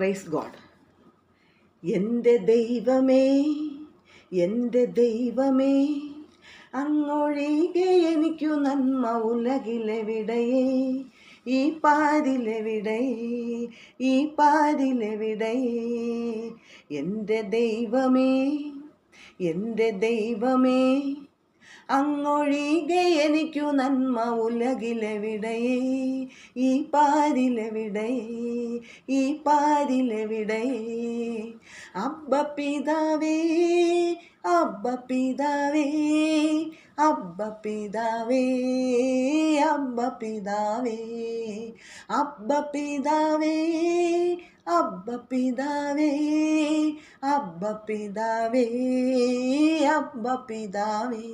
Praise God എന്റെ ദൈവമേ എന്റെ ദൈവമേ അങ്ങൊഴികെ എനിക്കു നന്മ ഉലകിലെവിടയേ ഈ പാരിലെവിടയേ ഈ പാരിലെവിടയേ എന്റെ ദൈവമേ എന്റെ ദൈവമേ അങ്ങൊഴികെ എനിക്കു നന്മ ഉലകിലെവിടയേ? ഈ പാരിലെവിടയേ? ഈ പാരിലെവിടയേ? അബ്ബ പിതാവേ അബ്ബ പിതാവേ അബ്ബ പിതാവേ അബ്ബ പിതാവേ അബ്ബ പിതാവേ അബ്ബ പിതാവേ അബ്ബ പിതാവേ അബ്ബ പിതാവേ.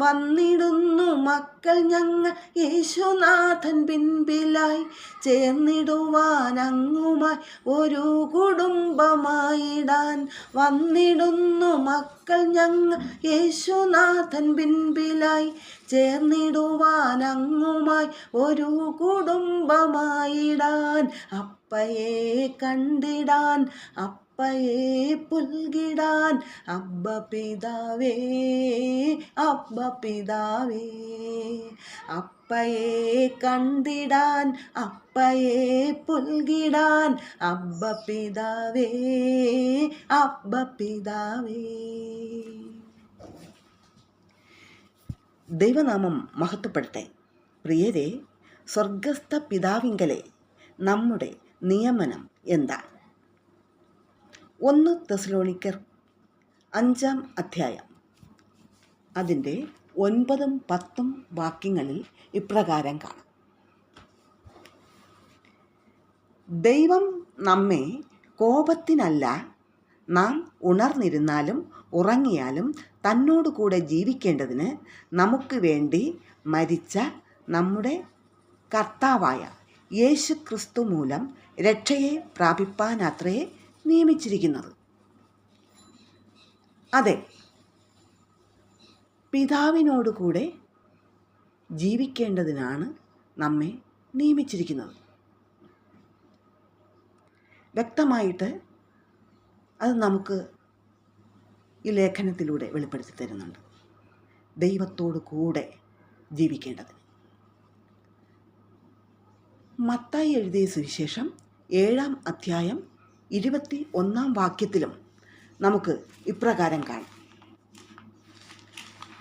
വന്നിടുന്നു മക്കൾ ഞങ്ങൾ യേശുനാഥൻ പിൻപിലായി ചേർന്നിടുവാൻ അങ്ങുമായി ഒരു കുടുംബമായിടാൻ വന്നിടുന്നു മക്കൾ ഞങ്ങൾ യേശുനാഥൻ പിൻപിലായി ചേർന്നിടുവാൻ അങ്ങുമായി ഒരു കുടുംബമായിടാൻ അപ്പയെ കണ്ടിടാൻ അപ്പയെ പുൽകിടാൻ അബ്ബ പിതാവേ അബ്ബ പിതാവേ. അപ്പയെ കണ്ടിടാൻ അപ്പയെ പുൽകിടാൻ അബ്ബ പിതാവേ അബ്ബ പിതാവേ. ദൈവനാമം മഹത്വപ്പെടട്ടെ പ്രിയരെ സ്വർഗസ്ഥ പിതാവിങ്കലെ നമ്മുടെ നിയമനം എന്താണ് ഒന്ന് തെസ്ലോണിക്കർ അഞ്ചാം അധ്യായം. അതിന്റെ ഒൻപതും പത്തും വാക്യങ്ങളിൽ ഇപ്രകാരം കാണാം. ദൈവം നമ്മെ കോപത്തിനല്ല നാം ഉണർന്നിരുന്നാലും ഉറങ്ങിയാലും തന്നോടുകൂടെ ജീവിക്കേണ്ടതിന് നമുക്ക് വേണ്ടി മരിച്ച നമ്മുടെ കർത്താവായ യേശു ക്രിസ്തു മൂലം രക്ഷയെ പ്രാപിപ്പാനത്രേ നിയമിച്ചിരിക്കുന്നത്. അതെ. പിതാവിനോടുകൂടെ ജീവിക്കേണ്ടതിനാണ് നമ്മെ നിയമിച്ചിരിക്കുന്നത്. വ്യക്തമായിട്ട് അത് നമുക്ക് ഈ ലേഖനത്തിലൂടെ വെളിപ്പെടുത്തി തരുന്നുണ്ട്. ദൈവത്തോടു കൂടെ ജീവിക്കേണ്ടത്. മത്തായി എഴുതിയ സുവിശേഷം ഏഴാം അധ്യായം ഇരുപത്തി ഒന്നാം വാക്യത്തിലും നമുക്ക് ഇപ്രകാരം കാണാം.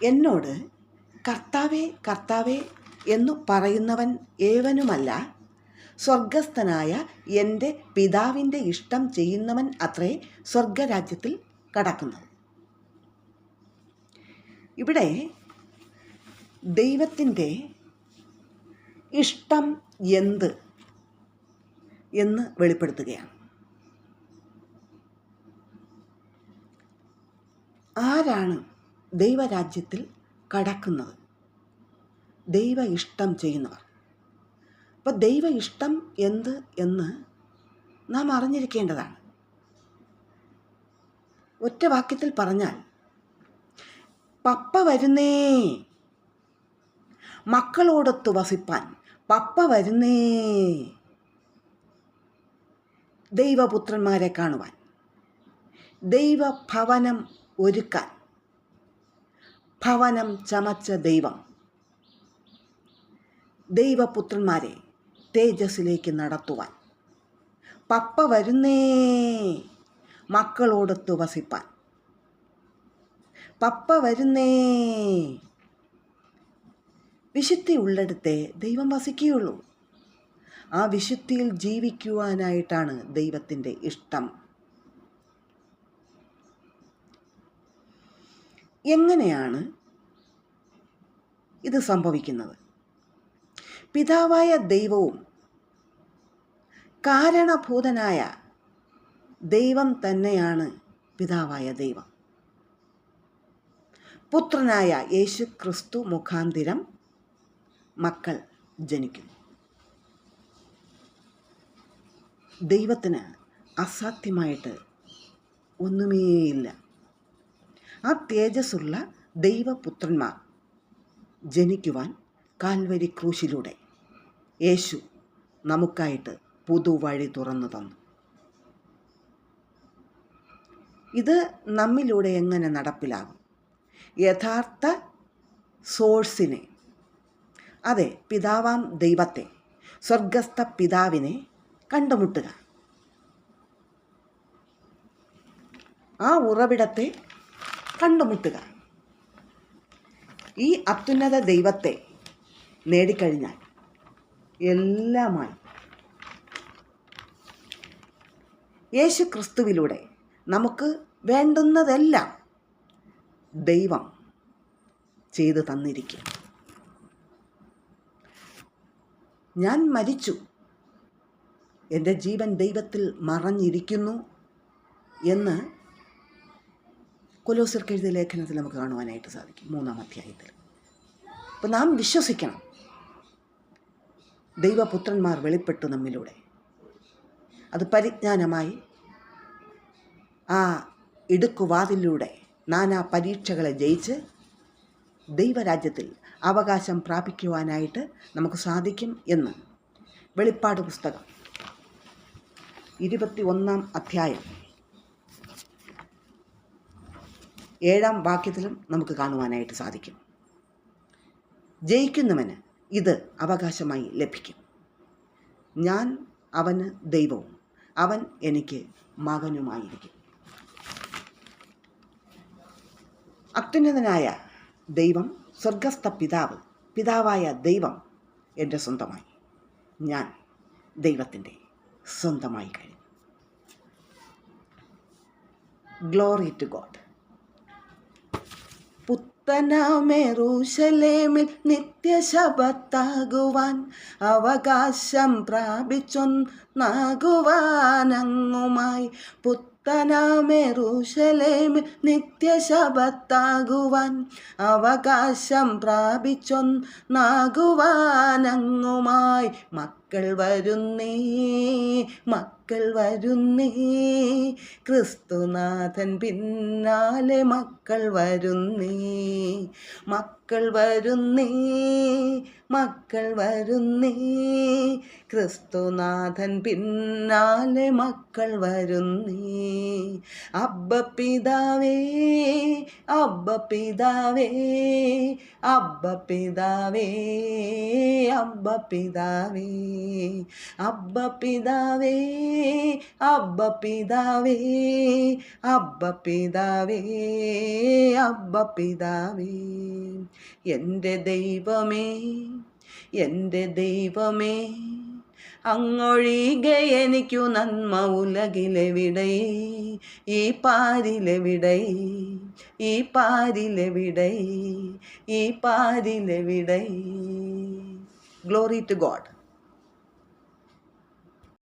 എന്നോട് കർത്താവേ കർത്താവേ എന്നു പറയുന്നവൻ ഏവനുമല്ല സ്വർഗസ്ഥനായ എന്റെ പിതാവിന്റെ ഇഷ്ടം ചെയ്യുന്നവൻ അത്രേ സ്വർഗരാജ്യത്തിൽ കടക്കുന്നത്. ഇവിടെ ദൈവത്തിന്റെ ഇഷ്ടം എന്ത് എന്ന് വെളിപ്പെടുത്തുകയാണ്. ആരാണ് ദൈവരാജ്യത്തിൽ കടക്കുന്നത്? ദൈവ ഇഷ്ടം ചെയ്യുന്നവർ. അപ്പോൾ ദൈവ ഇഷ്ടം എന്ത് എന്ന് നാം അറിഞ്ഞിരിക്കേണ്ടതാണ്. ഒറ്റ വാക്യത്തിൽ പറഞ്ഞാൽ പപ്പ വരുന്നേ മക്കളോടൊത്ത് വസിപ്പാൻ പപ്പ വരുന്നേ ദൈവപുത്രന്മാരെ കാണുവാൻ ദൈവഭവനം ഒരുക്കാൻ. ഭവനം ചമച്ച ദൈവം. ദൈവപുത്രന്മാരെ തേജസ്സിലേക്ക് നടത്തുവാൻ. പപ്പ വരുന്നേ. മക്കളോടൊത്ത് വസിപ്പാൻ പപ്പ വരുന്നേ. വിശുദ്ധി ഉള്ളിടത്തെ ദൈവം വസിക്കുകയുള്ളൂ. ആ വിശുദ്ധിയിൽ ജീവിക്കുവാനായിട്ടാണ് ദൈവത്തിന്റെ ഇഷ്ടം. എങ്ങനെയാണ് ഇത് സംഭവിക്കുന്നത്? പിതാവായ ദൈവവും കാരണഭൂതനായ ദൈവം തന്നെയാണ് പിതാവായ ദൈവം. പുത്രനായ യേശു ക്രിസ്തു മുഖാന്തിരം മക്കൾ ജനിക്കുന്നു. ദൈവത്തിന് അസാധ്യമായിട്ട് ഒന്നുമേയില്ല. ആ തേജസ്സുള്ള ദൈവപുത്രന്മാർ ജനിക്കുവാൻ കാൽവരി ക്രൂശിലൂടെ യേശു നമുക്കായിട്ട് പുതുവഴി തുറന്നു തന്നു. ഇത് നമ്മിലൂടെ എങ്ങനെ നടപ്പിലാകും? യഥാർത്ഥ സോഴ്സിനെ അതെ പിതാവാം ദൈവത്തെ സ്വർഗസ്ഥ പിതാവിനെ കണ്ടുമുട്ടുക. ആ ഉറവിടത്തെ കണ്ടുമുട്ടുക. ഈ അത്യുന്നത ദൈവത്തെ നേടിക്കഴിഞ്ഞാൽ എല്ലാമായി യേശു ക്രിസ്തുവിലൂടെ നമുക്ക് വേണ്ടുന്നതെല്ലാം ദൈവം ചെയ്തു തന്നിരിക്കും. ഞാൻ മരിച്ചു. എന്റെ ജീവൻ ദൈവത്തിൽ മറഞ്ഞിരിക്കുന്നു എന്ന് കൊലോസിർക്ക് എഴുതിയ ലേഖനത്തിൽ നമുക്ക് കാണുവാനായിട്ട് സാധിക്കും മൂന്നാം അധ്യായത്തിൽ. അപ്പം നാം വിശ്വസിക്കണം. ദൈവപുത്രന്മാർ വെളിപ്പെട്ടു നമ്മിലൂടെ. അത് പരിജ്ഞാനമായി ആ ഇടുക്കുവാതിലൂടെ നാനാ പരീക്ഷകളെ ജയിച്ച് ദൈവരാജ്യത്തിൽ അവകാശം പ്രാപിക്കുവാനായിട്ട് നമുക്ക് സാധിക്കും എന്ന്. വെളിപ്പാട് പുസ്തകം. ഇരുപത്തി ഒന്നാം അധ്യായം. ഏഴാം വാക്യത്തിലും നമുക്ക് കാണുവാനായിട്ട് സാധിക്കും. ജയിക്കുന്നവന് ഇത് അവകാശമായി ലഭിക്കും. ഞാൻ അവന് ദൈവവും അവൻ എനിക്ക് മകനുമായിരിക്കും. അത്യുന്നതനായ ദൈവം സ്വർഗസ്ഥ പിതാവ് പിതാവായ ദൈവം എന്റെ സ്വന്തമായി. ഞാൻ ദൈവത്തിന്റെ സ്വന്തമായി കഴിഞ്ഞു ഗ്ലോറി ടു ഗോഡ് പുത്തനാമേറൂശലേമിൽ നിത്യശബത്താകുവാൻ അവകാശം പ്രാപിച്ചൊന്നാകുവാനങ്ങുമായി പുത്തനാമേറൂശലേമിൽ നിത്യശബത്താകുവാൻ അവകാശം പ്രാപിച്ചൊന്നാകുവാനങ്ങുമായി മക്കൾ വരുന്നേ മക്കൾ വരുന്നേ. ക്രിസ്തുനാഥൻ പിന്നാലെ മക്കൾ വരുന്നേ മക്കൾ വരുന്നേ മക്കൾ വരുന്നേ. ക്രിസ്തുനാഥൻ പിന്നാലെ മക്കൾ വരുന്നേ. അബ്ബ പിതാവേ അബ്ബ പിതാവേ അബ്ബ പിതാവേ അബ്ബ പിതാവേ. അബ്ബ പിതാവേ അബ്ബ പിതാവേ അബ്ബ പിതാവേ അബ്ബ പിതാവേ. എന്റെ ദൈവമേ എന്റെ ദൈവമേ അങ്ങൊഴികെ എനിക്കു നന്മ ഉലകിലെവിടെ? ഈ പാരിലെവിടെ? ഈ പാരിലെവിടെ? ഈ പാരിലെവിടെ? Glory to God